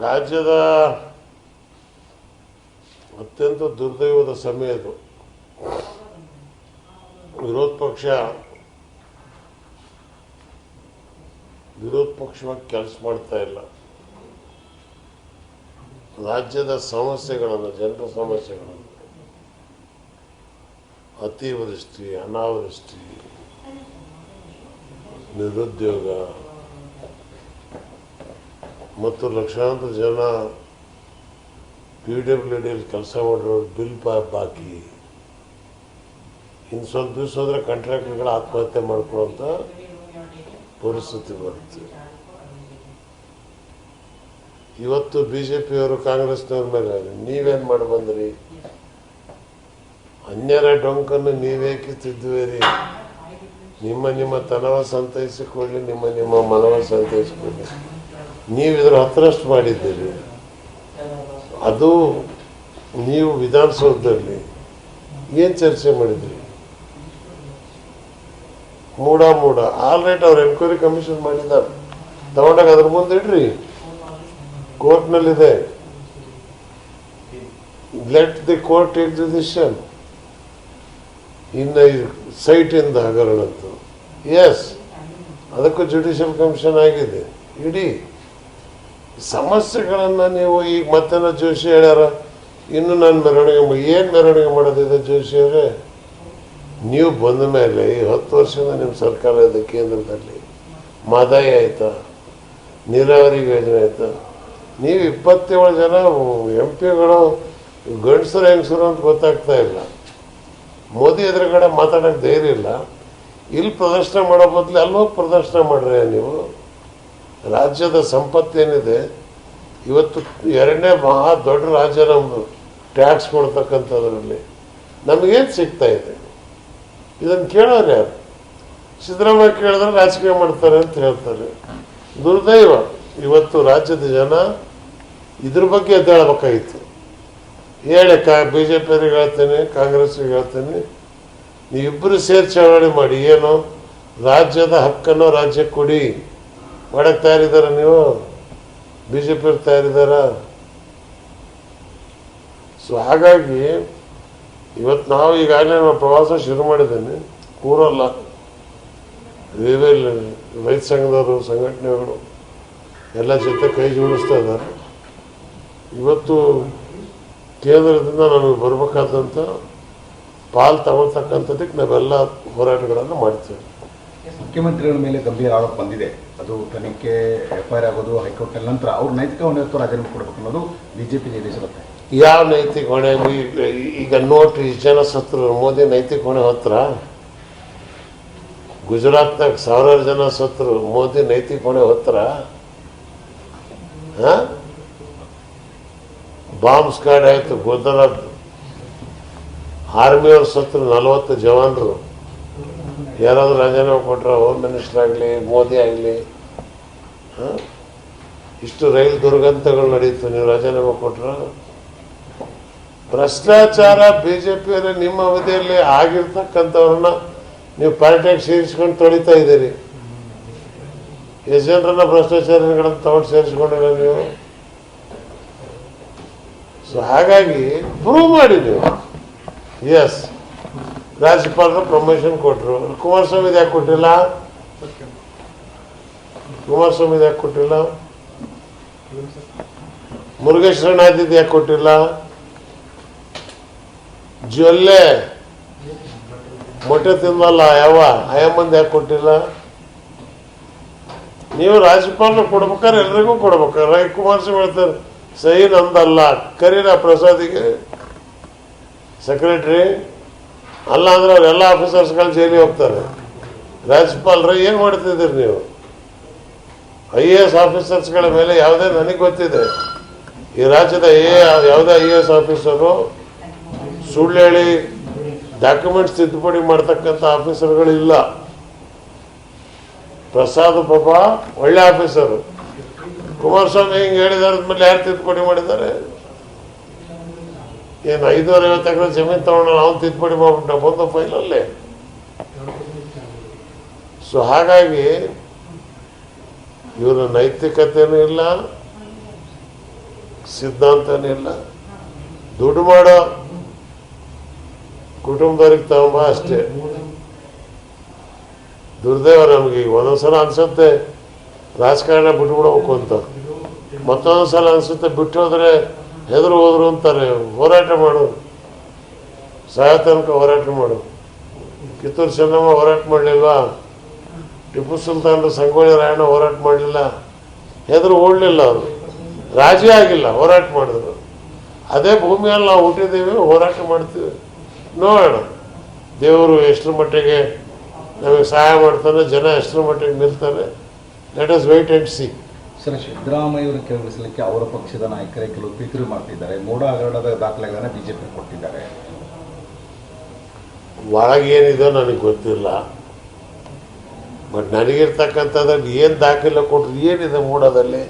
ರಾಜ್ಯದ ಅತ್ಯಂತ ದುರ್ದೈವದ ಸಮಯ ಇದು. ವಿರೋಧ ಪಕ್ಷ, ವಿರೋಧ ಪಕ್ಷವಾಗಿ ಕೆಲಸ ಮಾಡ್ತಾ ಇಲ್ಲ. ರಾಜ್ಯದ ಸಮಸ್ಯೆಗಳನ್ನು, ಜನರ ಸಮಸ್ಯೆಗಳನ್ನು, ಅತಿವೃಷ್ಟಿ, ಅನಾವೃಷ್ಟಿ, ನಿರುದ್ಯೋಗ ಮತ್ತು ಲಕ್ಷಾಂತರ ಜನ ಪಿ ಡಬ್ಲ್ಯೂ ಡಿಯಲ್ಲಿ ಕೆಲಸ ಮಾಡಿರೋ ಬಿಲ್ ಬಾಕಿ. ಇನ್ನು ಸ್ವಲ್ಪ ದಿವಸ ಹೋದರೆ ಕಾಂಟ್ರಾಕ್ಟರ್ಗಳು ಆತ್ಮಹತ್ಯೆ ಮಾಡ್ಕೊಳ್ಳೋಂಥ ಪರಿಸ್ಥಿತಿ ಬರುತ್ತೆ. ಇವತ್ತು ಬಿ ಜೆ ಪಿಯವರು ಕಾಂಗ್ರೆಸ್ನವ್ರ ಮೇಲೆ ನೀವೇನು ಮಾಡಿ ಬಂದ್ರಿ? ಅನ್ಯರ ಡೊಂಕನ್ನು ನೀವೇಕೆ ತಿದ್ದುವಿರಿ? ನಿಮ್ಮ ನಿಮ್ಮ ತನವ ಸಂತೈಸಿಕೊಳ್ಳಿ, ನಿಮ್ಮ ನಿಮ್ಮ ಮನವ ಸಂತೈಸಿಕೊಳ್ಳಿ. ನೀವು ಇದರ ಹತ್ತರಷ್ಟು ಮಾಡಿದ್ದೀರಿ. ಅದು ನೀವು ವಿಧಾನಸೌಧದಲ್ಲಿ ಏನು ಚರ್ಚೆ ಮಾಡಿದ್ರಿ? MUDA MUDA. ಆಲ್ ರೈಟ್ ಅವ್ರು ಎನ್ಕ್ವೈರಿ ಕಮಿಷನ್ ಮಾಡಿದ್ದಾರೆ. ತಗೊಂಡಾಗ ಅದ್ರ ಮುಂದೆ ಇಡ್ರಿ. ಕೋರ್ಟ್ನಲ್ಲಿದೆ. Let the court take decision ಇನ್ನು ಇಂದ ಹಗರಣದ್ದು ಎಸ್ ಅದಕ್ಕೂ ಜುಡಿಷಿಯಲ್ ಕಮಿಷನ್ ಆಗಿದೆ. ಇಡೀ. ಸಮಸ್ಯೆಗಳನ್ನು ನೀವು ಈಗ ಮತ್ತೆ ಜೋಶಿ ಹೇಳ್ಯಾರ? ಇನ್ನು ನಾನು ಮೆರವಣಿಗೆ ಏನು ಮೆರವಣಿಗೆ ಮಾಡೋದಿದೆ ಜೋಶಿ ಅವರೇ? ನೀವು ಬಂದ ಮೇಲೆ ಈ ಹತ್ತು ವರ್ಷದಿಂದ ನಿಮ್ಮ ಸರ್ಕಾರ ಇದೆ ಕೇಂದ್ರದಲ್ಲಿ ಮಾದಾಯ ಆಯಿತಾ? ನೀರಾವರಿ ಯೋಜನೆ ಆಯಿತಾ? ನೀವು ಇಪ್ಪತ್ತೇಳು ಜನ ಎಂ ಪಿಗಳು ಗಂಡಸರು ಹೆಂಗಸರು ಅಂತ ಗೊತ್ತಾಗ್ತಾ ಇಲ್ಲ. ಮೋದಿ ಎದುರುಗಡೆ ಮಾತಾಡೋಕ್ಕೆ ಧೈರ್ಯ ಇಲ್ಲ. ಇಲ್ಲಿ ಪ್ರದರ್ಶನ ಮಾಡೋ ಬದಲು ಅಲ್ಲೋಗಿ ಪ್ರದರ್ಶನ ಮಾಡ್ರಿ ನೀವು. ರಾಜ್ಯದ ಸಂಪತ್ತೇನಿದೆ ಇವತ್ತು ಎರಡನೇ ಮಹಾ ದೊಡ್ಡ ರಾಜ್ಯ ನಮ್ಮದು ಟ್ಯಾಕ್ಸ್ ಕೊಡ್ತಕ್ಕಂಥದ್ರಲ್ಲಿ ನಮಗೇನು ಸಿಗ್ತಾ ಇದೆ? ಇದನ್ನು ಕೇಳೋರು ಯಾರು? ಸಿದ್ದರಾಮಯ್ಯ ಕೇಳಿದ್ರೆ ರಾಜಕೀಯ ಮಾಡ್ತಾರೆ ಅಂತ ಹೇಳ್ತಾರೆ. ದುರ್ದೈವ. ಇವತ್ತು ರಾಜ್ಯದ ಜನ ಇದ್ರ ಬಗ್ಗೆ ಎದ್ದೇಳಬೇಕಾಗಿತ್ತು. ಹೇಳಿ, ಕಾ ಬಿ ಜೆ ಪಿಯವ್ರಿಗೆ ಹೇಳ್ತೇನೆ ಕಾಂಗ್ರೆಸ್ಗೆ ಹೇಳ್ತೇನೆ. ನೀವಿಬ್ಬರು ಸೇರಿ ಚಳವಳಿ ಮಾಡಿ, ಏನು ರಾಜ್ಯದ ಹಕ್ಕನ್ನು ರಾಜ್ಯಕ್ಕೆ ಕೊಡಿ. ಮಾಡಕ್ಕೆ ತಯಾರಿದ್ದಾರ ನೀವು? ಬಿ ಜೆ ಪಿಯವ್ರು ತಯಾರಿದ್ದಾರ ಸೊ ಹಾಗಾಗಿ ಇವತ್ತು ನಾವು ಈಗಾಗಲೇ ನಾವು ಪ್ರವಾಸ ಶುರು ಮಾಡಿದ್ದೇನೆ. ಕೂರಲ್ಲ. ರೇವೇಲ್ ರೈತ ಸಂಘದವರು ಸಂಘಟನೆಗಳು ಎಲ್ಲ ಜೊತೆ ಕೈ ಜೋಡಿಸ್ತಾ ಇದ್ದಾರೆ. ಇವತ್ತು ಕೇಂದ್ರದಿಂದ ನಮಗೆ ಬರಬೇಕಾದಂಥ ಪಾಲ್ ತಗೊಳ್ತಕ್ಕಂಥದ್ದಕ್ಕೆ ನಾವೆಲ್ಲ ಹೋರಾಟಗಳನ್ನು ಮಾಡ್ತೇವೆ. ಮುಖ್ಯಮಂತ್ರಿಗಳ ಮೇಲೆ ಗಂಭೀರ ಆರೋಪ ಬಂದಿದೆ. ಅದು ತನಿಖೆ ಎಫ್ ಐ ಆರ್ ಆಗೋದು ಹೈಕೋರ್ಟ್ನಲ್ಲಿ ನಂತರ ಅವ್ರು ನೈತಿಕ ಹೊಣೆ ರಾಜೀನಾಮೆ ಕೊಡಬೇಕು ಅನ್ನೋದು ಪಿ ನಿರ್ದೇಶಕತ್ತೆ ಯಾವ ನೈತಿಕ ಹೊಣೆ? ಈಗ ನೋಡ್ರಿ ಇಷ್ಟು ಜನ ಸತ್ರು ಮೋದಿ ನೈತಿಕ ಹೊಣೆ ಹೊತ್ತರ ಗುಜರಾತ್ನಾಗ ಸಾವಿರಾರು ಜನ ಸತ್ರು ಮೋದಿ ನೈತಿಕ ಹೊಣೆ ಹೊತ್ರ? ಬಾಂಬ್ ಸ್ಕ್ವಾಡ್ ಆಯಿತು, ಗುಜರಾತ್. ಆರ್ಮಿಯವ್ರು ಸತ್ರು ನಲವತ್ತು ಜವಾನರು. ಯಾರಾದ್ರೂ ರಾಜೀನಾಮೆ ಕೊಟ್ಟರೆ ಹೋಮ್ ಮಿನಿಸ್ಟರ್ ಆಗಲಿ, ಮೋದಿ ಆಗಲಿ ಇಷ್ಟು ರೈಲು ದುರ್ಗಂತಗಳು ನಡೀತು, ನೀವು ರಾಜೀನಾಮೆ ಕೊಟ್ಟರೆ ಭ್ರಷ್ಟಾಚಾರ ಬಿ ಜೆ ಬಿಜೆಪಿಯವರ ನಿಮ್ಮ ಅವಧಿಯಲ್ಲಿ ಆಗಿರ್ತಕ್ಕಂಥವ್ರನ್ನ ನೀವು ಪಾರ್ಟಿಯಾಗಿ ಸೇರಿಸ್ಕೊಂಡು ತೊಳಿತಾ ಇದ್ದೀರಿ. ಎಷ್ಟು ಜನರನ್ನ ಭ್ರಷ್ಟಾಚಾರಗಳನ್ನು ತಗೊಂಡು ಸೇರಿಸ್ಕೊಂಡಿಲ್ಲ ನೀವು. ಸೊ ಹಾಗಾಗಿ ಪ್ರೂವ್ ಮಾಡಿ ನೀವು. ಎಸ್ ರಾಜ್ಯಪಾಲರು ಪ್ರಮೋಷನ್ ಕೊಟ್ಟರು ಕುಮಾರಸ್ವಾಮಿ ಯಾಕೆ ಕೊಟ್ಟಿಲ್ಲ? ಕುಮಾರಸ್ವಾಮಿ ಯಾಕೆ ಕೊಟ್ಟಿಲ್ಲ? ಮುರುಗೇಶ್ವರಣ್ಣ ಆದಿತ್ಯ ಯಾಕೆ ಕೊಟ್ಟಿಲ್ಲ? ಜೊಲ್ಲೆ ಮೊಟ್ಟೆ ತಿನ್ನಲ್ಲ ಯಾವ? ಆಯಮ್ಮಂದು ಯಾಕೆ ಕೊಟ್ಟಿಲ್ಲ? ನೀವು ರಾಜ್ಯಪಾಲರು ಕೊಡ್ಬೇಕಾದ್ರೆ ಎಲ್ರಿಗೂ ಕೊಡ್ಬೇಕಾರೆ ಕುಮಾರಸ್ವಾಮಿ ಹೇಳ್ತಾರೆ, ಸಹಿ ನಂದಲ್ಲ. ಕರೀರ ಪ್ರಸಾದಿಗೆ ಸೆಕ್ರೆಟ್ರಿ ಅಲ್ಲ ಅಂದ್ರೆ ಅವರೆಲ್ಲ ಆಫೀಸರ್ಸ್ಗಳು ಜೈಲಿ ಹೋಗ್ತಾರೆ. ರಾಜ್ಯಪಾಲರು ಏನು ಮಾಡ್ತಿದ್ದೀರಿ ನೀವು? ಐ ಎ ಎಸ್ ಆಫೀಸರ್ಸ್ಗಳ ಮೇಲೆ ಯಾವುದೇ ನನಗೆ ಗೊತ್ತಿದೆ. ಈ ರಾಜ್ಯದ ಎ ಯಾವುದೇ ಐ ಎ ಎಸ್ ಆಫೀಸರು ಸುಳ್ಳು ಹೇಳಿ ಡಾಕ್ಯುಮೆಂಟ್ಸ್ ತಿದ್ದುಪಡಿ ಮಾಡ್ತಕ್ಕಂಥ ಆಫೀಸರ್ಗಳಿಲ್ಲ ಪ್ರಸಾದ್ ಪಾಪ ಒಳ್ಳೆ ಆಫೀಸರು ಕುಮಾರಸ್ವಾಮಿ ಹಿಂಗೆ ಹೇಳಿದಾರ ಮೇಲೆ ಯಾರು ತಿದ್ದುಪಡಿ ಮಾಡಿದ್ದಾರೆ? ಏನು ಐದುವರೆ ಐವತ್ತು ಎಕರೆ ಜಮೀನು ತಗೊಂಡು ನಾವು ತಿದ್ದುಪಡಿ ಮಾಡ್ಬಿಟ್ಟ ಬಂದು ಫೈಲಲ್ಲೇ ಸೊ ಹಾಗಾಗಿ ಇವರ ನೈತಿಕತೆನೂ ಇಲ್ಲ, ಸಿದ್ಧಾಂತನೇ ಇಲ್ಲ. ದುಡ್ಡು ಮಾಡೋ ಕುಟುಂಬದವ್ರಿಗೆ ತಗೊಂಬ ಅಷ್ಟೇ. ದುರ್ದೈವ ನಮಗೆ ಈಗ ಒಂದೊಂದ್ಸಲ ಅನ್ಸುತ್ತೆ ರಾಜಕಾರಣ ಬಿಟ್ಬಿಡ್ಬೇಕು ಅಂತ. ಮತ್ತೊಂದು ಸಲ ಅನ್ಸುತ್ತೆ ಬಿಟ್ಟು ಹೋದ್ರೆ ಹೆದರು ಹೋದ್ರು ಅಂತಾರೆ, ಹೋರಾಟ ಮಾಡು. ಸಹ ತನಕ ಹೋರಾಟ ಮಾಡು. ಕಿತ್ತೂರು ಚೆನ್ನಮ್ಮ ಹೋರಾಟ ಮಾಡಲಿಲ್ಲ. ಟಿಪ್ಪು ಸುಲ್ತಾನರು ಸಂಗೊಳ್ಳಿ ರಾಯಣ್ಣ ಹೋರಾಟ ಮಾಡಲಿಲ್ಲ. ಹೆದರು ಓಡಲಿಲ್ಲ ಅವರು. ರಾಜಿ ಆಗಿಲ್ಲ, ಹೋರಾಟ ಮಾಡಿದ್ರು. ಅದೇ ಭೂಮಿಯಲ್ಲಿ ನಾವು ಹುಟ್ಟಿದ್ದೀವಿ, ಹೋರಾಟ ಮಾಡ್ತೀವಿ. ನೋಡೋಣ. ದೇವರು ಎಷ್ಟರ ಮಟ್ಟಿಗೆ ನಮಗೆ ಸಹಾಯ ಮಾಡ್ತಾನೆ, ಜನ ಎಷ್ಟರ ಮಟ್ಟಿಗೆ ನಿಲ್ತಾರೆ let us wait and see sir ಸಿದ್ದರಾಮಯ್ಯವರು ಕೆಳಗಿಸಲಿಕ್ಕೆ ಅವರ ಪಕ್ಷದ ನಾಯಕರೇ ಕೆಲವು ಪಿತೃ ಮಾಡ್ತಿದ್ದಾರೆ. ಮೋಡ ಹಗರಣದ ದಾಖಲೆಗಳನ್ನು ಬಿಜೆಪಿ ಕೊಟ್ಟಿದ್ದಾರೆ. ಒಳಗೇನಿದೆ ನನಗೆ ಗೊತ್ತಿಲ್ಲ. ಬಟ್ ನನಗಿರ್ತಕ್ಕಂಥದ್ರಲ್ಲಿ ಏನು ದಾಖಲೆ ಕೊಟ್ಟರು ಏನಿದೆ ಮೂಡದಲ್ಲಿ?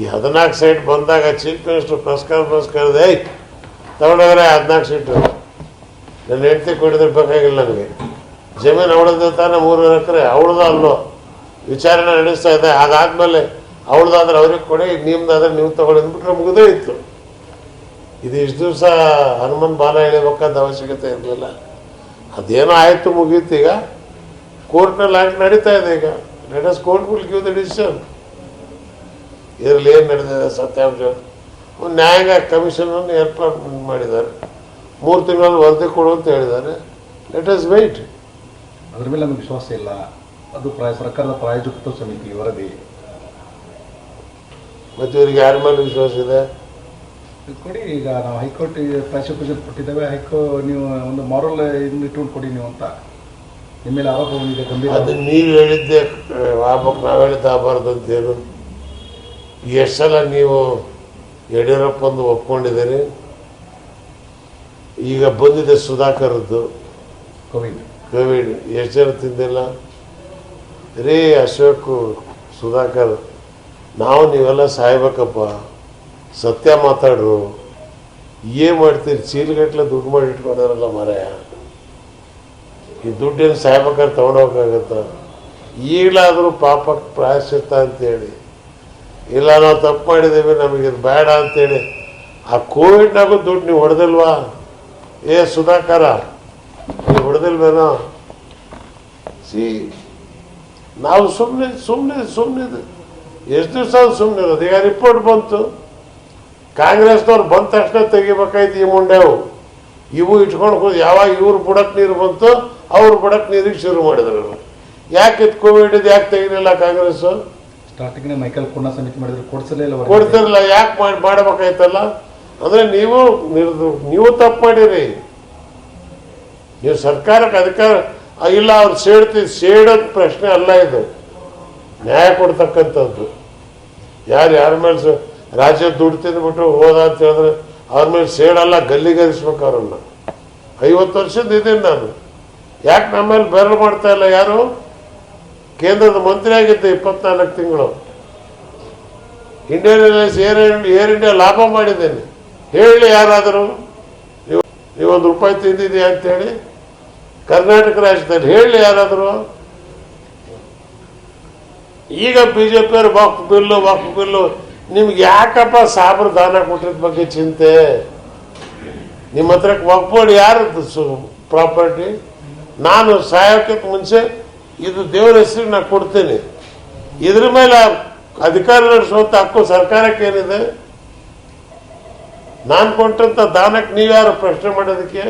ಈ ಹದಿನಾಲ್ಕು ಸೈಟ್ ಬಂದಾಗ ಚೀಫ್ ಮಿನಿಸ್ಟರ್ ಪ್ರೆಸ್ ಕಾನ್ಫರೆನ್ಸ್ ಕರೆದೆ ತಗೊಂಡೋದ್ರೆ ಹದಿನಾಲ್ಕು ಸೀಟು. ನನ್ನ ಹೆಂಡತಿ ಕೊಡಿದ್ರೆ ಬೇಕಾಗಿಲ್ಲ ನನಗೆ. ಜಮೀನು ಅವಳದ್ದು ತಾನೇ ಮೂರು ಎಕರೆ ಅವಳದ ಅಲ್ಲೋ. ವಿಚಾರಣೆ ನಡೆಸ್ತಾ ಇದೆ. ಹಾಗಾದ್ಮೇಲೆ ಅವಳದಾದ್ರೆ ಅವ್ರಿಗೆ ಕೊಡಿ, ನಿಮ್ದಾದ್ರೆ ನೀವು ತಗೊಳ್ಳಿ ಅಂದ್ಬಿಟ್ರೆ ಮುಗಿದೇ ಇತ್ತು. ಇದು ಇಷ್ಟು ದಿವಸ ಹನುಮನ್ ಬಾಲ ಎಳಿಬೇಕಾದ ಅವಶ್ಯಕತೆ ಇರಲಿಲ್ಲ. ಅದೇನೋ ಆಯಿತು ಮುಗೀತು ಈಗ. ಕೋರ್ಟ್ನಲ್ಲಿ ಆಗಿ ನಡೀತಾ ಇದೆ ಈಗ. Let us court will give the decision ಇದರಲ್ಲಿ ಏನು ನಡೆದಿದೆ ಸತ್ಯಾಂಶ ಒಂದು ನ್ಯಾಯಾಂಗ ಕಮಿಷನನ್ನು ಏರ್ಪಾಡು ಮಾಡಿದ್ದಾರೆ. ಮೂರು ತಿಂಗಳಲ್ಲಿ ವರದಿ ಕೊಡು ಅಂತ ಹೇಳಿದ್ದಾರೆ. ಲೆಟ್ ಅಸ್ ವೆಯ್ಟ್ ಅದ್ರ ಮೇಲೆ ನಮಗೆ ವಿಶ್ವಾಸ ಇಲ್ಲ. ಅದು ಪ್ರಾಯ ಸರ್ಕಾರದ ಪ್ರಾಯೋಜಕತ್ವ ಸಮಿತಿ ವರದಿ. ಮತ್ತು ಇವರಿಗೆ ಯಾರ ಮೇಲೆ ವಿಶ್ವಾಸ ಇದೆ? ಕೊಡಿ ಈಗ ನಾವು ಹೈಕೋರ್ಟ್ ಪ್ರಾಸಿಕ್ಯೂಷನ್ ಕೊಟ್ಟಿದ್ದೇವೆ ಹೈಕೋ ನೀವು ಒಂದು ಮಾರಲ್ ಇಟ್ಕೊಂಡು ಕೊಡಿ ನೀವು ಅಂತ. ನಿಮ್ಮ ಮೇಲೆ ಆರೋಪ ಬಂದಿದೆ ಗಂಭೀರ ಅದು ನೀವು ಹೇಳಿದ್ದೆ ಆಗ್ಬೇಕು ನಾವು ಹೇಳಿದ್ದು ಆಗಬಾರ್ದು ಅಂತೇನು ಎಷ್ಟು ಸಲ ನೀವು ಯಡಿಯೂರಪ್ಪಂದು ಒಪ್ಕೊಂಡಿದ್ದೀರಿ? ಈಗ ಬಂದಿದೆ ಸುಧಾಕರದ್ದು ಕೋವಿಡ್. ಕೋವಿಡ್ ಎಷ್ಟು ಜನ ತಿಂದಿಲ್ಲ? ರೀ ಅಶೋಕು, ಸುಧಾಕರ್, ನಾವು ನೀವೆಲ್ಲ ಸಾಯ್ಬೇಕಪ್ಪ. ಸತ್ಯ ಮಾತಾಡ್ರು ಏನು ಮಾಡ್ತೀರಿ? ಚೀಲಗಟ್ಲೆ ದುಡ್ಡು ಮಾಡಿ ಇಟ್ಕೊಂಡಾರಲ್ಲ ಮರೆಯ. ಈ ದುಡ್ಡೇನು ಸಾಯ್ಬೇಕಾದ್ರೆ ತೊಗೊಂಡೋಗಕ್ಕಾಗತ್ತ ಈಗಲಾದರೂ ಪಾಪಕ್ಕೆ ಪ್ರಾಯಶ್ಚಿತ್ತ ಅಂತೇಳಿ. ಇಲ್ಲ, ನಾವು ತಪ್ಪು ಮಾಡಿದ್ದೀವಿ, ನಮಗೆ ಇದು ಬೇಡ ಅಂತೇಳಿ. ಆ ಕೋವಿಡ್ನಾಗೂ ದುಡ್ಡು ನೀವು ಹೊಡೆದಿಲ್ವಾ? ಏ ಸುಧಾಕರ, ನೀವು ಹೊಡೆದಿಲ್ವೇನೋ? ಸಿ ನಾವು ಸುಮ್ಮನೆ ಸುಮ್ಮನೆ ಸುಮ್ಮನೆ ಎಷ್ಟು ದಿವಸ ಸುಮ್ಮನೆ ಇರೋದು. ಈಗ ರಿಪೋರ್ಟ್ ಬಂತು. ಕಾಂಗ್ರೆಸ್ನವ್ರು ಬಂದ ತಕ್ಷಣ ತೆಗಿಬೇಕಾಯ್ತು ಈ ಮುಂಡೆವು ಇವು ಇಟ್ಕೊಂಡು ಯಾವಾಗ ಇವ್ರು ಬುಡಕ್ಕೆ ನೀರು ಬಂತು ಅವ್ರು ಬುಡಕ್ಕೆ ನೀರಿಗೆ ಶುರು ಮಾಡಿದ್ರು ಯಾಕೆ ಇದು ಕೋವಿಡ್ ಇದು ಯಾಕೆ ತೆಗಿಲಿಲ್ಲ ಕಾಂಗ್ರೆಸ್? ಸ್ಟಾರ್ಟಿಂಗ್ ಮೈಕಲ್ ಕುಣ್ಣ ಸಮಿತಿ ಮಾಡಿದ್ರು. ಕೊಡ್ಸಲೇ ಕೊಡ್ತಿರಲಿಲ್ಲ ಕೊಡ್ತಿರಲ್ಲ ಯಾಕೆ ಮಾಡಿ ಮಾಡಬೇಕಾಯ್ತಲ್ಲ? ಅಂದ್ರೆ ನೀವು ನೀವು ತಪ್ಪು ಮಾಡಿರಿ. ನೀವು ಸರ್ಕಾರಕ್ಕೆ ಅಧಿಕಾರ ಇಲ್ಲ, ಅವ್ರು ಸೇಡ್ತಿ ಸೇಡೋದ್ ಪ್ರಶ್ನೆ ಅಲ್ಲ ಇದು. ನ್ಯಾಯ ಕೊಡ್ತಕ್ಕಂಥದ್ದು. ಯಾರು, ಯಾರ ಮೇಲೆ ರಾಜ್ಯ ದುಡ್ಡು ತಿಂದ್ಬಿಟ್ಟು ಹೋದ ಅಂತ ಹೇಳಿದ್ರೆ ಅವ್ರ ಮೇಲೆ ಸೇಡಲ್ಲ ಗಲ್ಲಿಗರಿಸ್ಬೇಕು ಅವ್ರನ್ನ ಐವತ್ತು ವರ್ಷದ ಇದ್ದೀನಿ ನಾನು. ಯಾಕೆ ನಮ್ಮ ಮೇಲೆ ಬೆರಳು ಮಾಡ್ತಾ ಇಲ್ಲ ಯಾರು? ಕೇಂದ್ರದ ಮಂತ್ರಿ ಆಗಿದ್ದೆ ಇಪ್ಪತ್ನಾಲ್ಕು ತಿಂಗಳು. Indian airlines air air India ಲಾಭ ಮಾಡಿದ್ದೇನೆ. ಹೇಳಿ ಯಾರಾದರೂ, ನೀವು, ನೀವೊಂದು ರೂಪಾಯಿ ತಿಂದಿದ್ದೀಯ ಅಂತೇಳಿ? ಕರ್ನಾಟಕ ರಾಜ್ಯದಲ್ಲಿ ಹೇಳಿ ಯಾರಾದರೂ? ಈಗ ಬಿ ಜೆ ಪಿಯವರು ವಕ್ಫ್ ಬಿಲ್ಲು ವಕ್ಫ್ ಬಿಲ್ಲು. ನಿಮ್ಗೆ ಯಾಕಪ್ಪ ಸಾಬ್ರ ದಾನ ಕೊಟ್ಟಿದ್ದ ಬಗ್ಗೆ ಚಿಂತೆ? ನಿಮ್ಮ ಹತ್ರ ವಕ್ಫ್ ಯಾರದ್ದು ಸು, ಪ್ರಾಪರ್ಟಿ? ನಾನು ಸಾಯೋಕ್ಕಿಂತ ಮುಂಚೆ ಇದು ದೇವರ ಹೆಸರು ನಾನು ಕೊಡ್ತೀನಿ. ಇದ್ರ ಮೇಲೆ ಅಧಿಕಾರ ನಡೆಸುವಂತ ಹಕ್ಕು ಸರ್ಕಾರಕ್ಕೆ ಏನಿದೆ? ನಾನು ಕೊಟ್ಟಂತ ದಾನಕ್ಕೆ ನೀವ್ಯಾರು ಪ್ರಶ್ನೆ ಮಾಡೋದಕ್ಕೆ?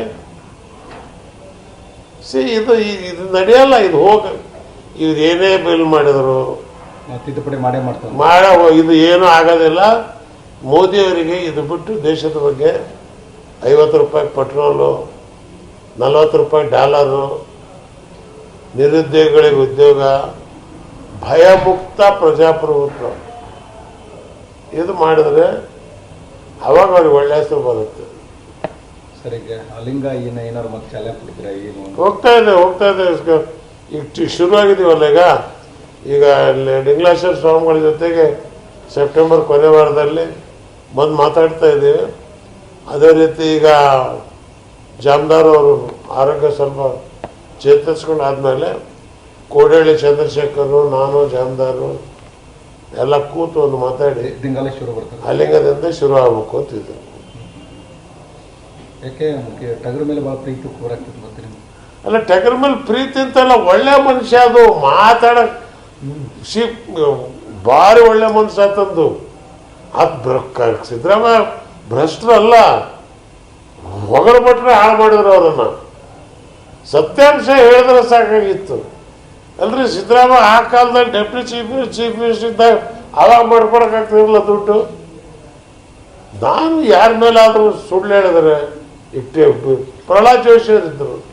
ಸಿ ಇದು ಇದು ನಡೆಯಲ್ಲ ಇದು ಹೋಗ ಇವ್ರು ಏನೇ ಬಿಲ್ ಮಾಡಿದ್ರು. ತಿದ್ದುಪಡಿ ಮಾಡೇ ಮಾಡ್ತಾರೆ. ಮಾಡ ಇದು ಏನೂ ಆಗೋದಿಲ್ಲ. ಮೋದಿಯವರಿಗೆ ಇದು ಬಿಟ್ಟು ದೇಶದ ಬಗ್ಗೆ ಐವತ್ತು ರೂಪಾಯಿ ಪೆಟ್ರೋಲು ನಲವತ್ತು ರೂಪಾಯಿ ಡಾಲರು ನಿರುದ್ಯೋಗಿಗಳಿಗೆ ಉದ್ಯೋಗ ಭಯಮುಕ್ತ ಪ್ರಜಾಪ್ರಭುತ್ವ. ಇದು ಮಾಡಿದ್ರೆ ಅವಾಗ ಅವ್ರಿಗೆ ಒಳ್ಳೆ ಹೆಸರು ಬರುತ್ತೆ. ಸರ್ ಈಗ ಅಲಿಂಗ ಏನು ಏನಾದ್ರು ಮತ್ತೆ ಚಾಲನೆ ಕೊಟ್ಟಿದ್ರೆ ಏನು? ಅಂತ. ಹೋಗ್ತಾ ಇದೆ ಹೋಗ್ತಾ ಇದೆ ಈಗ ಶುರು ಶುರುವಾಗಿದೀವಲ್ಲ ಈಗ? ಈಗ ಅಲ್ಲಿ ಲಿಂಗ್ಲಾಶ್ವರ ಸ್ವಾಮಿಗಳ ಜೊತೆಗೆ ಸೆಪ್ಟೆಂಬರ್ ಕೊನೆ ವಾರದಲ್ಲಿ ಬಂದು ಮಾತಾಡ್ತಾ ಇದ್ದೀವಿ. ಅದೇ ರೀತಿ ಈಗ ಜಾಮದಾರ್ ಅವರು ಆರೋಗ್ಯ ಸ್ವಲ್ಪ ಚೇತರಿಸ್ಕೊಂಡು ಆದಮೇಲೆ ಕೋಡಳ್ಳಿ ಚಂದ್ರಶೇಖರು ನಾನು ಜಾಮದಾರು ಎಲ್ಲ ಕೂತು ಒಂದು ಮಾತಾಡಿ ಶುರು ಬರ್ತಾರೆ ಅಲ್ಲಿಂಗದಿಂದ ಶುರು ಆಗಬೇಕು ಅಂತಿದ್ರು ಯಾಕೆ ಟಗರ ಮೇಲೆ ಭಾಳ ಪ್ರೀತಿ ಕೂರಾಗ್ತಿತ್ತು ಮತ್ತೆ ನಿಮ್ಗೆ? ಅಲ್ಲ, ಟಗರ್ ಮೇಲೆ ಪ್ರೀತಿ ಅಂತಲ್ಲ ಒಳ್ಳೆ ಮನುಷ್ಯ ಅದು, ಮಾತಾಡ ಸಿ, ಭಾರಿ ಒಳ್ಳೆ ಮನುಷ್ಯ ಆತಂದು. ಅದು ಸಿದ್ದರಾಮಯ್ಯ ಭ್ರಷ್ಟರಲ್ಲ. ಹೊಗರು ಬಿಟ್ರೆ ಹಾಳು ಮಾಡಿದ್ರು ಅದನ್ನ. ಸತ್ಯಾಂಶ ಹೇಳಿದ್ರೆ ಸಾಕಾಗಿತ್ತು. ಅಲ್ರಿ, ಸಿದ್ದರಾಮಯ್ಯ ಆ ಕಾಲದಲ್ಲಿ ಡೆಪ್ಯೂಟಿ ಚೀಫ್ ಚೀಫ್ ಮಿನಿಸ್ಟರ್ ಇದ್ದಾಗ ಅವಾಗ ಮಾಡ್ಕೊಳಕ್ಕಾಗ್ತಿರಲಿಲ್ಲ ದುಡ್ಡು. ನಾನು ಯಾರ ಮೇಲಾದರೂ ಸುಳ್ಳು ಹೇಳಿದ್ರೆ ಪ್ರಹ್ಲಾದ್ ಜೋಶಿ ಅವರಿದ್ದರು.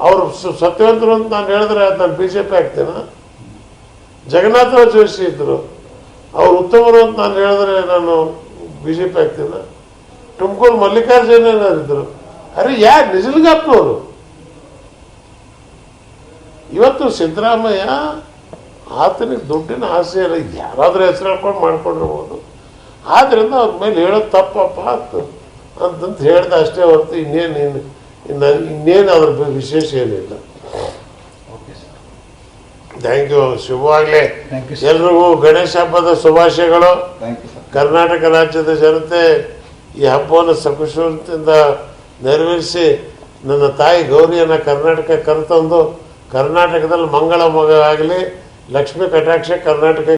ಅವರು ಸತ್ಯವಂತರು ಅಂತ ನಾನು ಹೇಳಿದ್ರೆ ನಾನು ಬಿ ಜೆ ಪಿ ಆಗ್ತೇನೆ? ಜಗನ್ನಾಥರಾವ್ ಜೋಶಿ ಇದ್ದರು. ಅವರು ಉತ್ತಮರು ಅಂತ ನಾನು ಹೇಳಿದ್ರೆ ನಾನು ಬಿ ಜೆ ಪಿ ಆಗ್ತೇನೆ? ತುಮಕೂರು ಮಲ್ಲಿಕಾರ್ಜುನ ಇದ್ದರು. ಅರೆ, ಯಾರು? ನಿಜಲಿಂಗಪ್ಪನವರು. ಇವತ್ತು ಸಿದ್ದರಾಮಯ್ಯ ಆತನಿಗೆ ದುಡ್ಡಿನ ಆಸೆ ಇಲ್ಲ. ಯಾರಾದರೂ ಹೆಸರು ಹೇಳ್ಕೊಂಡು ಮಾಡ್ಕೊಂಡಿರ್ಬೋದು. ಆದ್ದರಿಂದ ಅವ್ರ ಮೇಲೆ ಹೇಳೋದು ತಪ್ಪಪ್ಪ ಅಂತ ಅಂತಂತ ಹೇಳ್ದೆ ಅಷ್ಟೇ ಹೊರತು ಇನ್ನೇನು ಇನ್ನು ಇನ್ನು ಇನ್ನೇನು ಅದ್ರ ವಿಶೇಷ ಏನಿಲ್ಲ. ಥ್ಯಾಂಕ್ ಯು ಶುಭವಾಗಲಿ. ಎಲ್ರಿಗೂ ಗಣೇಶ ಹಬ್ಬದ ಶುಭಾಶಯಗಳು. ಕರ್ನಾಟಕ ರಾಜ್ಯದ ಜನತೆ ಈ ಹಬ್ಬವನ್ನು ಸಕುಶಲತೆಯಿಂದ ನೆರವೇರಿಸಿ ನನ್ನ ತಾಯಿ ಗೌರಿಯನ್ನು ಕರ್ನಾಟಕ ಕರೆತಂದು ಕರ್ನಾಟಕದಲ್ಲಿ ಮಂಗಳ ಮಗ ಆಗಲಿ ಲಕ್ಷ್ಮೀ ಕಟಾಕ್ಷ ಕರ್ನಾಟಕ